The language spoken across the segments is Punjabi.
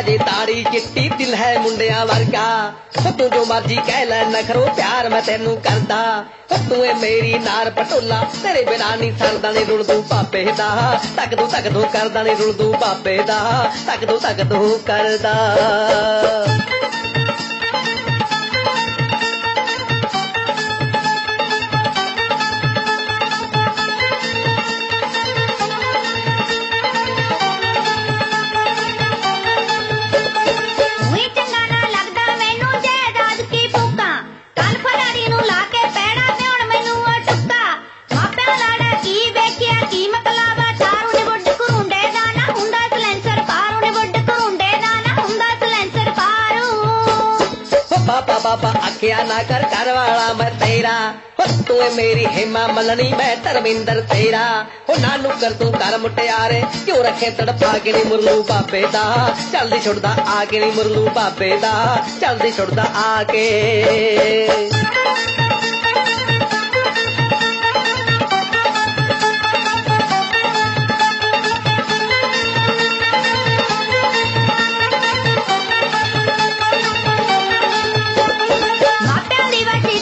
ਮੁੰਡਾ ਜੇ ਤਾੜੀ ਚਿੱਟੀ ਦਿਲ ਹੈ ਮੁੰਡਿਆਂ ਵਰਗਾ। ਉਹ ਤੂੰ ਜੋ ਮਰਜ਼ੀ ਕਹਿ ਲੈ ਨਖਰੋ ਪਿਆਰ ਮੈਂ ਤੈਨੂੰ ਕਰਦਾ। ਤੂੰ ਏ ਮੇਰੀ ਨਾਰ ਪਟੋਲਾ, ਤੇਰੇ ਬਿਨਾ ਨਹੀਂ ਸਰਦਾ ਨਹੀਂ ਰੁਲਦੂ ਪਾਪੇ ਦਾ। ਤੱਕ ਤੂੰ ਤੱਕ ਤੂੰ ਕਰਦਾ ਨਹੀਂ ਰੁਲਦੂ ਪਾਪੇ ਦਾ। ਤੱਕ ਤੂੰ ਤੱਕ ਤੂੰ ਕਰਦਾ। ਆਖਿਆ ਨਾ ਕਰ ਘਰ ਵਾਲਾ ਮੈਂ ਤੇਰਾ। ਓ ਤੂੰ ਏ ਮੇਰੀ ਹੇਮਾ ਮਲਣੀ, ਮੈਂ ਧਰਮਿੰਦਰ ਤੇਰਾ। ਓ ਨਾਨੂ ਕਰ ਤੂੰ ਕਰ ਮੁਟਿਆਰੇ ਕਿਉਂ ਰੱਖੇ ਤੜਪਾ ਕੇ ਨੀ ਮੁਰਲੂ ਬਾਬੇ ਦਾ? ਜਲਦੀ ਛੁੱਟਦਾ ਆ ਕੇ ਨੀ ਮੁਰਲੂ ਬਾਬੇ ਦਾ। ਜਲਦੀ ਛੁੱਟਦਾ ਆ ਕੇ।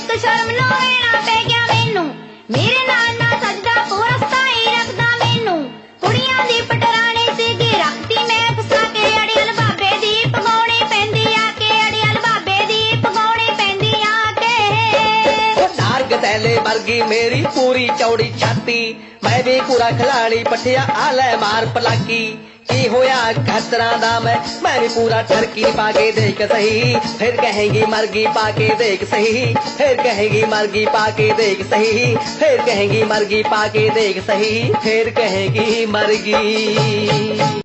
ਦੀ ਸ਼ਰਮ ਨੂੰ ਰਹਿਣਾ ਪੈ ਗਿਆ ਮੈਨੂੰ। ਮੇਰੇ ਨਾਲ ਨਾ ਸਜਦਾ ਪੂਰਾ ਸਤਾਈ ਰੱਖਦਾ ਮੈਨੂੰ। ਕੁੜੀਆਂ ਦੀ ਪਟਰਾਣੀ ਸੀਗੀ ਰੱਖਦੀ ਮੈਂ ਫਸਾ ਕੇ ਅੜੀਅਲ ਬਾਬੇ ਦੀ ਪਗਾਉਣੀ ਪੈਂਦੀ ਆ ਕੇ ਅੜੀਅਲ ਬਾਬੇ ਦੀ ਪਗਾਉਣੀ ਪੈਂਦੀ ਆ ਕੇ। ਓ ਨਾਰਗ ਤੈਲੇ ਵਰਗੀ ਮੇਰੀ ਪੂਰੀ ਚੌੜੀ ਛਾਤੀ, ਮੈਂ ਵੀ ਪੂਰਾ ਖਿਲਾੜੀ, ਪੱਠਿਆ ਆ ਲੈ ਮਾਰ ਪਲਾਕੀ। ਕੀ ਹੋਇਆ ਖਤਰਾਂ ਦਾ ਮੈਂ ਮੈਂ ਵੀ ਪੂਰਾ ਠਰਕੀ ਪਾ ਕੇ ਦੇਖ ਸਹੀ ਫਿਰ ਕਹੇਗੀ ਮਰਗੀ ਪਾ ਕੇ ਦੇਖ ਸਹੀ ਫਿਰ ਕਹੇਗੀ ਮਰਗੀ ਪਾ ਕੇ ਦੇਖ ਸਹੀ ਫਿਰ ਕਹੇਗੀ ਮਰਗੀ ਪਾ ਕੇ ਦੇਖ ਸਹੀ ਫਿਰ ਕਹੇਗੀ ਮਰਗੀ